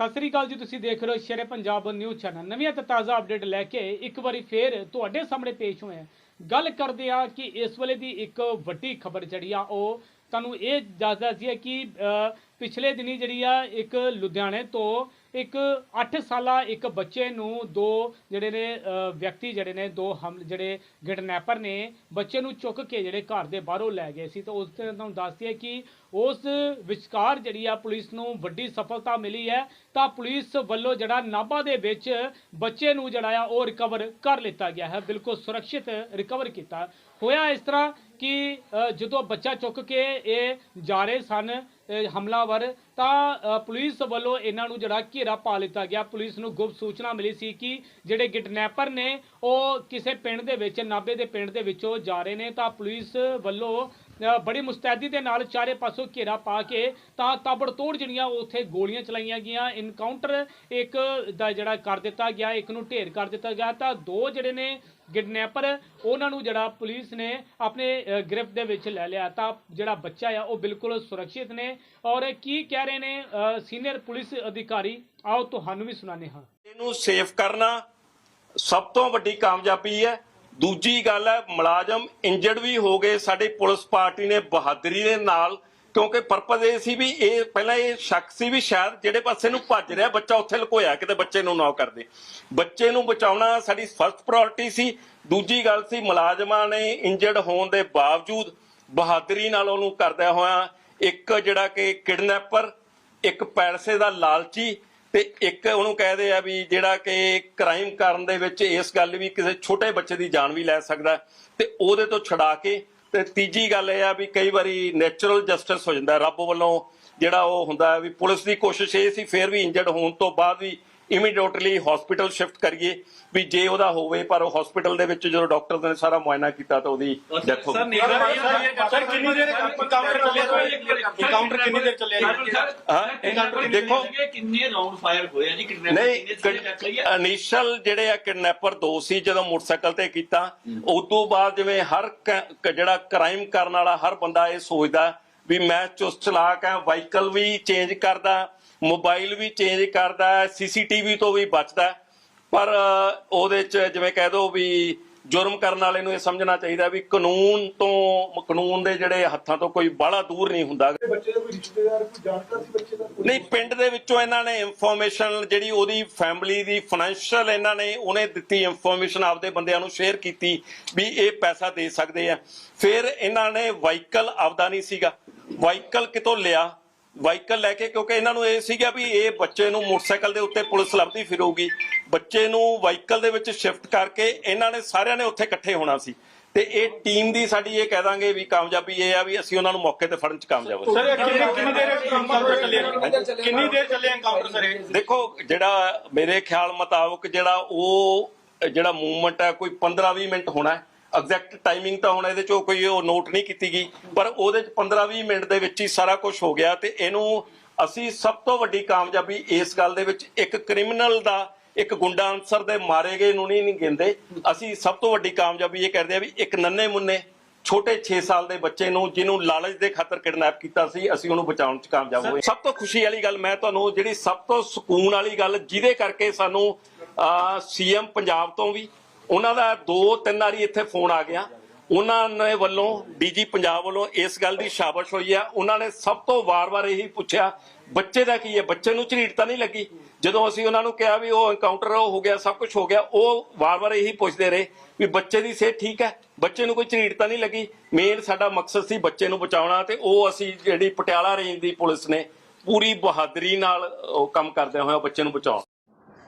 ਸਤਿ ਸ੍ਰੀ ਅਕਾਲ ਜੀ, ਤੁਸੀਂ ਦੇਖ ਰਹੇ ਹੋ ਸ਼ੇਰੇ ਪੰਜਾਬ ਨਿਊਜ਼ ਚੈਨਲ। ਨਵੀਆਂ ਤੇ ਤਾਜ਼ਾ ਅਪਡੇਟ ਲੈ ਕੇ ਇੱਕ ਵਾਰੀ ਫੇਰ ਤੁਹਾਡੇ ਸਾਹਮਣੇ ਪੇਸ਼ ਹੋਏ ਗੱਲ ਕਰਦੇ ਆ ਕਿ ਇਸ ਵੇਲੇ ਦੀ ਇੱਕ ਵੱਡੀ ਖਬਰ ਜਿਹੜੀ ਆ, ਉਹ ਤੁਹਾਨੂੰ ਇਹ ਦੱਸਦਾ ਸੀ ਕਿ ਪਿਛਲੇ ਦਿਨੀ ਜਿਹੜੀ ਆ, ਇੱਕ ਲੁਧਿਆਣੇ ਤੋਂ ਇੱਕ 8 ਸਾਲਾ ਇੱਕ ਬੱਚੇ ਨੂੰ ਦੋ ਜਿਹੜੇ ਨੇ ਵਿਅਕਤੀ ਜਿਹੜੇ ਨੇ, ਦੋ ਹਮ, ਜਿਹੜੇ ਗਿਡਨੈਪਰ ਨੇ, ਬੱਚੇ ਨੂੰ ਚੁੱਕ ਕੇ ਜਿਹੜੇ ਘਰ ਦੇ ਬਾਹਰੋਂ ਲੈ ਗਏ ਸੀ। ਤਾਂ ਉਸ ਤੇ ਤੁਹਾਨੂੰ ਦੱਸਦੀ ਹੈ ਕਿ ਉਸ ਵਿਚਕਾਰ ਜਿਹੜੀ ਆ ਪੁਲਿਸ ਨੂੰ ਵੱਡੀ ਸਫਲਤਾ ਮਿਲੀ ਹੈ। ਤਾਂ ਪੁਲਿਸ ਵੱਲੋਂ ਜਿਹੜਾ ਨਾਭਾ ਦੇ ਵਿੱਚ ਬੱਚੇ ਨੂੰ ਜਿਹੜਾ ਆ ਉਹ ਰਿਕਵਰ ਕਰ ਲਿੱਤਾ ਗਿਆ ਹੈ। ਬਿਲਕੁਲ ਸੁਰੱਖਿਅਤ ਰਿਕਵਰ ਕੀਤਾ ਹੋਇਆ ਇਸ ਤਰ੍ਹਾਂ। ਕਿ ਜਦੋਂ ਬੱਚਾ ਚੁੱਕ ਕੇ ਇਹ ਜਾ ਰਹੇ ਸਨ ਹਮਲਾਵਰ, ਤਾਂ ਪੁਲਿਸ ਵੱਲੋਂ ਇਹਨਾਂ ਨੂੰ ਜਿਹੜਾ ਘੇਰਾ ਪਾ ਲਿੱਤਾ ਗਿਆ। ਪੁਲਿਸ ਨੂੰ ਗੁਪਤ ਸੂਚਨਾ ਮਿਲੀ ਸੀ ਕਿ ਜਿਹੜੇ ਕਿਡਨੈਪਰ ਨੇ, ਉਹ ਕਿਸੇ ਪਿੰਡ ਦੇ ਵਿੱਚ ਨਾਬੇ ਦੇ ਪਿੰਡ ਦੇ ਵਿੱਚੋਂ ਜਾ ਰਹੇ ਨੇ। ਤਾਂ ਪੁਲਿਸ ਵੱਲੋਂ ਬੜੀ ਮੁਸਤੈਦੀ ਦੇ ਨਾਲ ਚਾਰੇ ਪਾਸੋਂ ਘੇਰਾ ਪਾ ਕੇ, ਤਾਂ ਤਾਬੜਤੋੜ ਜਿਹੜੀਆਂ ਉੱਥੇ ਗੋਲੀਆਂ ਚਲਾਈਆਂ ਗਈਆਂ। ਇਨਕਾਊਂਟਰ ਇੱਕ ਦਾ ਜਿਹੜਾ ਕਰ ਦਿੱਤਾ ਗਿਆ, ਇੱਕ ਨੂੰ ਢੇਰ ਕਰ ਦਿੱਤਾ ਗਿਆ। ਤਾਂ ਦੋ ਜਿਹੜੇ ਨੇ ਕਿਡਨੈਪਰ ਉਹਨਾਂ ਨੂੰ ਜਿਹੜਾ ਪੁਲਿਸ ਨੇ ਆਪਣੇ ਅ, ਗ੍ਰਿਫਤ ਦੇ ਵਿੱਚ ਲੈ ਲਿਆ। ਤਾਂ ਜਿਹੜਾ ਬੱਚਾ ਆ ਉਹ ਬਿਲਕੁਲ ਸੁਰੱਖਿਅਤ ਨੇ। ਔਰ ਕੀ ਕਹਿ ਰਹੇ ਨੇ ਸੀਨੀਅਰ ਪੁਲਿਸ ਅਧਿਕਾਰੀ? ਆਓ ਤੁਹਾਨੂੰ ਵੀ ਸੁਣਾਉਂਦੇ ਹਾਂ। ਇਹਨੂੰ ਸੇਫ ਕਰਨਾ ਸਭ ਤੋਂ ਵੱਡੀ ਕਾਮਯਾਬੀ ਹੈ। ਦੂਜੀ ਗੱਲ ਹੈ ਮੁਲਾਜ਼ਮ ਇੰਜਰਡ ਵੀ ਹੋ ਗਏ। ਸਾਡੀ ਪੁਲਿਸ ਪਾਰਟੀ ਨੇ ਬਹਾਦਰੀ ਦੇ ਨਾਲ ਕਿਉਂਕਿ ਪਰਪਸ ਇਹ ਸੀ ਵੀ ਇਹ ਪਹਿਲਾਂ ਇਹ ਸ਼ੱਕ ਸੀ ਵੀ ਸ਼ਾਇਦ ਜਿਹੜੇ ਪਾਸੇ ਨੂੰ ਭੱਜ ਰਿਹਾ ਬੱਚਾ ਉੱਥੇ ਲੁਕੋਇਆ, ਕਿਤੇ ਬੱਚੇ ਨੂੰ ਨਾ ਕਰਦੇ ਬੱਚੇ ਨੂੰ ਬਚਾਉਣਾ ਸਾਡੀ ਫਰਸਟ ਪ੍ਰਾਇੋਰਟੀ ਸੀ। ਦੂਜੀ ਗੱਲ ਸੀ, ਮੁਲਾਜ਼ਮਾਂ ਨੇ ਇੰਜਰਡ ਹੋਣ ਦੇ ਬਾਵਜੂਦ ਬਹਾਦਰੀ ਨਾਲ ਉਹਨੂੰ ਕਰਦਿਆਂ ਹੋਇਆ ਇੱਕ ਜਿਹੜਾ ਕਿ ਕਿਡਨੈਪਰ, ਇੱਕ ਪੈਸੇ ਦਾ ਲਾਲਚੀ ਤੇ ਇੱਕ ਉਹਨੂੰ ਕਹਦੇ ਆ ਵੀ ਜਿਹੜਾ ਕਿ ਕ੍ਰਾਈਮ ਕਰਨ ਦੇ ਵਿੱਚ ਇਸ ਗੱਲ ਵੀ ਕਿਸੇ ਛੋਟੇ ਬੱਚੇ ਦੀ ਜਾਨ ਵੀ ਲੈ ਸਕਦਾ। ਤੇ ਉਹਦੇ ਤੋਂ ਛੁਡਾ ਕੇ ਤੇ ਤੀਜੀ ਗੱਲ ਇਹ ਆ ਵੀ ਕਈ ਵਾਰੀ ਨੈਚੁਰਲ ਜਸਟਿਸ ਹੋ ਜਾਂਦਾ। ਰੱਬ ਵੱਲੋਂ ਜਿਹੜਾ ਉਹ ਹੁੰਦਾ ਵੀ ਪੁਲਿਸ ਦੀ ਕੋਸ਼ਿਸ਼ ਇਹ ਸੀ, ਫੇਰ ਵੀ ਇੰਜਰਡ ਹੋਣ ਤੋਂ ਬਾਅਦ ਵੀ ਇਮੀਡੀਏਟਲੀ ਹਸਪੀਟਲ ਸ਼ਿਫਟ ਕਰੀਏ ਵੀ ਜੇ ਉਹਦਾ ਹੋਵੇ ਪਰ ਉਹ ਹਸਪੀਟਲ ਦੇ ਵਿੱਚ ਜਦੋਂ ਡਾਕਟਰ ਨੇ ਸਾਰਾ ਮੁਆਇਨਾ ਕੀਤਾ ਤਾਂ ਉਹਦੀ ਡੈਥ ਹੋ ਗਈ। ਸਰ ਕਿੰਨੀ ਦੇਰ ਕਾਊਂਟਰ ਚੱਲਿਆ ਕਾਊਂਟਰ ਕਿੰਨੀ ਦੇਰ ਚੱਲਿਆ ਦੇਖੋ ਕਿੰਨੇ ਰਾਉਂਡ ਫਾਇਰ ਹੋਏ ਆ ਜੀ ਕਿੰਨੇ ਨਹੀਂ ਇਨੀਸ਼ੀਅਲ ਜਿਹੜੇ ਆ ਕਿਡਨੈਪਰ ਦੋ ਸੀ ਜਦੋਂ ਮੋਟਰਸਾਈਕਲ ਤੇ ਕੀਤਾ ਉਸ ਤੋਂ ਬਾਅਦ ਜਿਵੇਂ ਹਰ ਜਿਹੜਾ ਕ੍ਰਾਈਮ ਕਰਨ ਵਾਲਾ ਹਰ ਬੰਦਾ ਇਹ ਸੋਚਦਾ ਵੀ ਮੈਂ ਚੁਸਤ ਚਲਾਕ ਆ ਵਾਹੀਕਲ ਵੀ ਚੇਂਜ ਕਰਦਾ ਮੋਬਾਈਲ ਵੀ ਚੇਂਜ ਕਰਦਾ ਸੀਸੀਟੀਵੀ ਤੋਂ ਵੀ ਬਚਦਾ। ਪਰ ਉਹਦੇ ਚ ਜਿਵੇਂ ਕਹਿ ਦੋ ਵੀ ਜੁਰਮ ਕਰਨ ਵਾਲੇ ਨੂੰ ਇਹ ਸਮਝਣਾ ਚਾਹੀਦਾ ਵੀ ਕਾਨੂੰਨ ਤੋਂ ਕਾਨੂੰਨ ਦੇ ਜਿਹੜੇ ਹੱਥਾਂ ਤੋਂ ਕੋਈ ਬਾਹਲਾ ਦੂਰ ਨਹੀਂ ਹੁੰਦਾ। ਬੱਚੇ ਦਾ ਕੋਈ ਰਿਸ਼ਤੇਦਾਰ ਕੋਈ ਜਾਣਕਾਰ ਸੀ ਬੱਚੇ ਦਾ? ਨਹੀਂ ਪਿੰਡ ਦੇ ਵਿੱਚੋਂ ਇਹਨਾਂ ਨੇ ਇਨਫੋਰਮੇਸ਼ਨ ਜਿਹੜੀ ਉਹਦੀ ਫੈਮਿਲੀ ਦੀ ਫਾਈਨੈਂਸ਼ੀਅਲ ਇਹਨਾਂ ਨੇ ਉਹਨੇ ਦਿੱਤੀ ਇਨਫੋਰਮੇਸ਼ਨ ਆਪਦੇ ਬੰਦਿਆਂ ਨੂੰ ਸ਼ੇਅਰ ਕੀਤੀ ਵੀ ਇਹ ਪੈਸਾ ਦੇ ਸਕਦੇ ਆ। ਫਿਰ ਇਹਨਾਂ ਨੇ ਵਾਹੀਕਲ ਆਪਦਾ ਨਹੀਂ ਸੀਗਾ। ਵਾਹੀਕਲ ਕਿਤੋਂ ਲਿਆ? ਵਾਹੀਕਲ ਲੈ ਕੇ ਕਿਉਂਕਿ ਇਹਨਾਂ ਨੂੰ ਇਹ ਸੀਗਾ ਵੀ ਇਹ ਬੱਚੇ ਨੂੰ ਮੋਟਰਸਾਈਕਲ ਦੇ ਉੱਤੇ ਪੁਲਿਸ ਲੱਭਦੀ ਫਿਰੂਗੀ। ਬੱਚੇ ਨੂੰ ਵਾਹੀਕਲ ਦੇ ਵਿੱਚ ਸ਼ਿਫਟ ਕਰਕੇ ਇਹਨਾਂ ਨੇ ਸਾਰਿਆਂ ਨੇ ਉੱਥੇ ਇਕੱਠੇ ਹੋਣਾ ਸੀ। ਤੇ ਇਹ ਟੀਮ ਦੀ ਸਾਡੀ ਇਹ ਕਹਿ ਦਾਂਗੇ ਵੀ ਕਾਮਯਾਬੀ ਇਹ ਆ ਵੀ ਅਸੀਂ ਉਹਨਾਂ ਨੂੰ ਮੌਕੇ ਤੇ ਫੜਨ ਚ ਕਾਮਯਾਬ ਹੋਏ ਸਰ ਕਿੰਨੀ ਕਿੰਨੀ ਦੇਰ ਕਾਊਂਟਰ ਚੱਲਿਆ ਕਿੰਨੀ ਦੇਰ ਚੱਲਿਆ ਕਾਊਂਟਰ ਸਰ ਦੇਖੋ ਜਿਹੜਾ ਮੇਰੇ ਖਿਆਲ ਮੁਤਾਬਕ ਜਿਹੜਾ ਉਹ ਜਿਹੜਾ ਮੂਵਮੈਂਟ ਹੈ ਕੋਈ 15-20 ਮਿੰਟ ਹੋਣਾ ਹੈ। ਐਗਜ਼ੈਕਟ ਟਾਈਮਿੰਗ ਤਾਂ ਹੁਣ ਇਹਦੇ ਚੋਂ ਕੋਈ ਉਹ ਨੋਟ ਨਹੀਂ ਕੀਤੀ ਗਈ, ਪਰ ਉਹਦੇ ਚ 15-20 ਮਿੰਟ ਦੇ ਵਿੱਚ ਹੀ ਸਾਰਾ ਕੁਝ ਹੋ ਗਿਆ ਤੇ ਇਹਨੂੰ ਅਸੀਂ ਸਭ ਤੋਂ ਵੱਡੀ ਕਾਮਯਾਬੀ ਇਸ ਗੱਲ ਦੇ ਵਿੱਚ ਇੱਕ ਕ੍ਰਿਮੀਨਲ ਦਾ ਇੱਕ ਗੁੰਡਾ ਅਨਸਰ ਦੇ ਮਾਰੇ ਗਏ ਨੂੰ ਨਹੀਂ ਗਿੰਦੇ ਅਸੀਂ ਸਭ ਤੋਂ ਵੱਡੀ ਕਾਮਯਾਬੀ ਇਹ ਕਰਦੇ ਆ ਵੀ ਇੱਕ ਨੰਨੇ ਮੁੰਨੇ ਛੋਟੇ 6 ਸਾਲ ਦੇ ਬੱਚੇ ਨੂੰ ਜਿਹਨੂੰ ਲਾਲਚ ਦੇ ਖਾਤਰ ਕਿਡਨੈਪ ਕੀਤਾ ਸੀ, ਅਸੀਂ ਉਹਨੂੰ ਬਚਾਉਣ 'ਚ ਕਾਮਯਾਬ ਹੋਏ। ਸਭ ਤੋਂ ਖੁਸ਼ੀ ਵਾਲੀ ਗੱਲ ਮੈਂ ਤੁਹਾਨੂੰ ਜਿਹੜੀ ਸਭ ਤੋਂ ਸਕੂਨ ਵਾਲੀ ਗੱਲ ਜਿਹਦੇ ਕਰਕੇ ਸਾਨੂੰ ਸੀਐਮ ਪੰਜਾਬ ਤੋਂ ਵੀ ਉਹਨਾਂ ਦਾ ਦੋ ਤਿੰਨ ਵਾਰੀ ਇੱਥੇ ਫੋਨ ਆ ਗਿਆ। ਉਹਨਾਂ ਨੇ ਵੱਲੋਂ ਡੀਜੀ ਪੰਜਾਬ ਵੱਲੋਂ ਇਸ ਗੱਲ ਦੀ ਸ਼ਾਬਾਸ਼ ਹੋਈ ਆ। ਉਹਨਾਂ ਨੇ ਸਭ ਤੋਂ ਵਾਰ-ਵਾਰ ਇਹੀ ਪੁੱਛਿਆ, ਬੱਚੇ ਦਾ ਕੀ ਹੈ? ਬੱਚੇ ਨੂੰ ਝਰੀਟ ਤਾਂ ਨਹੀਂ ਲੱਗੀ? ਜਦੋਂ ਅਸੀਂ ਉਹਨਾਂ ਨੂੰ ਕਿਹਾ ਵੀ ਉਹ ਐਨਕਾਊਂਟਰ ਹੋ ਗਿਆ, ਸਭ ਕੁਝ ਹੋ ਗਿਆ, ਉਹ ਵਾਰ-ਵਾਰ ਇਹੀ ਪੁੱਛਦੇ ਰਹੇ ਵੀ ਬੱਚੇ ਦੀ ਸਿਹਤ ਠੀਕ ਹੈ? ਬੱਚੇ ਨੂੰ ਕੋਈ ਝਰੀਟ ਤਾਂ ਨਹੀਂ ਲੱਗੀ? ਮੇਨ ਸਾਡਾ ਮਕਸਦ ਸੀ ਬੱਚੇ ਨੂੰ ਬਚਾਉਣਾ ਤੇ ਉਹ ਅਸੀਂ ਜਿਹੜੀ ਪਟਿਆਲਾ ਰੇਂਜ ਦੀ ਪੁਲਿਸ ਨੇ ਪੂਰੀ ਬਹਾਦਰੀ ਨਾਲ ਉਹ ਕੰਮ ਕਰਦੇ ਹੋਏ ਬੱਚੇ ਨੂੰ ਬਚਾਉਣ।